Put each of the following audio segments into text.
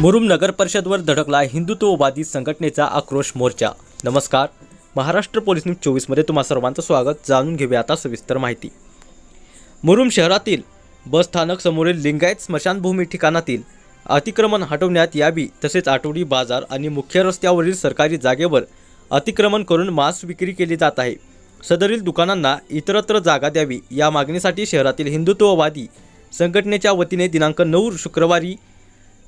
मुरुम नगर परिषदवर धडकला हिंदुत्ववादी संघटनेचा आक्रोश मोर्चा. नमस्कार. महाराष्ट्र पोलीस न्यूज चोवीसमध्ये तुम्हा सर्वांचं स्वागत. जाणून घेऊया आता सविस्तर माहिती. मुरुम शहरातील बस स्थानक समोरील लिंगायत स्मशानभूमी ठिकाणातील अतिक्रमण हटवण्यात यावी तसेच आठवडी बाजार आणि मुख्य रस्त्यावरील सरकारी जागेवर अतिक्रमण करून मांस विक्री केली जात आहे. सदरील दुकानांना इतरत्र जागा द्यावी या मागणीसाठी शहरातील हिंदुत्ववादी संघटनेच्या वतीने दिनांक नऊ शुक्रवारी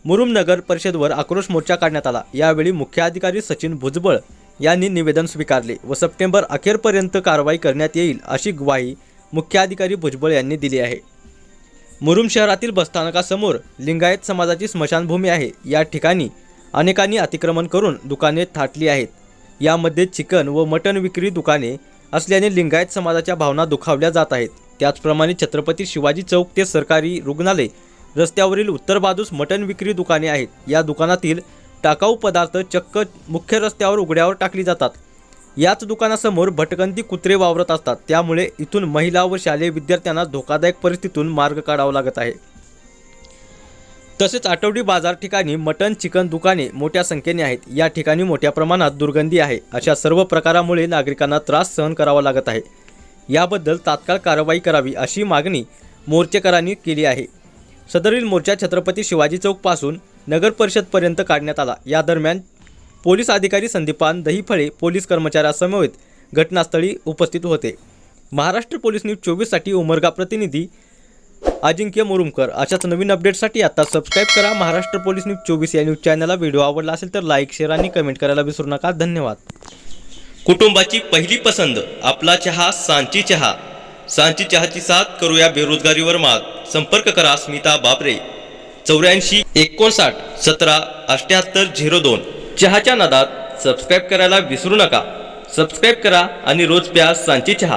मुरुम नगर परिषदवर आक्रोश मोर्चा काढण्यात आला. यावेळी मुख्याधिकारी सचिन भुजबळ यांनी निवेदन स्वीकारले व सप्टेंबर अखेरपर्यंत कारवाई करण्यात येईल अशी ग्वाही मुख्याधिकारी भुजबळ यांनी दिली आहे. मुरुम शहरातील बसस्थानकासमोर लिंगायत समाजाची स्मशानभूमी आहे. या ठिकाणी अनेकांनी अतिक्रमण करून दुकाने थाटली आहेत. यामध्ये चिकन व मटण विक्री दुकाने असल्याने लिंगायत समाजाच्या भावना दुखावल्या जात आहेत. त्याचप्रमाणे छत्रपती शिवाजी चौक ते सरकारी रुग्णालय रस्त्यावरील उत्तर बाजूस मटण विक्री दुकाने आहेत. या दुकानातील टाकाऊ पदार्थ चक्क मुख्य रस्त्यावर उघड्यावर टाकली जातात. याच दुकानासमोर भटकंती कुत्रे वावरत असतात. त्यामुळे इथून महिला व शालेय विद्यार्थ्यांना धोकादायक परिस्थितीतून मार्ग काढावा लागत आहे. तसेच आठवडी बाजार ठिकाणी मटण चिकन दुकाने मोठ्या संख्येने आहेत. या ठिकाणी मोठ्या प्रमाणात दुर्गंधी आहे. अशा सर्व प्रकारामुळे नागरिकांना त्रास सहन करावा लागत आहे. याबद्दल तात्काळ कारवाई करावी अशी मागणी मोर्चेकरांनी केली आहे. सदरील मोर्चा छत्रपती शिवाजी चौकपासून नगर परिषदपर्यंत काढण्यात आला. या दरम्यान पोलीस अधिकारी संदीपान दहीफळे पोलीस कर्मचाऱ्यासमवेत घटनास्थळी उपस्थित होते. महाराष्ट्र पोलीस न्यूज चोवीससाठी उमरगा प्रतिनिधी अजिंक्य मुरुमकर. अशाच नवीन अपडेटसाठी आता सबस्क्राईब करा महाराष्ट्र पोलीस न्यूज चोवीस या न्यूज चॅनलला. व्हिडिओ आवडला असेल तर लाईक शेअर आणि कमेंट करायला विसरू नका. धन्यवाद. कुटुंबाची पहिली पसंत आपला चहा सांची चहा. सांची चहाची साथ करूया बेरोजगारीवर मात. संपर्क करा स्मिता बाबरे चौऱ्याऐंशी एकोणसाठ सतरा अठ्याहत्तर झिरो दोन. चहाच्या नादात सबस्क्राईब करायला विसरू नका. सबस्क्राईब करा आणि रोज प्या सांची चहा.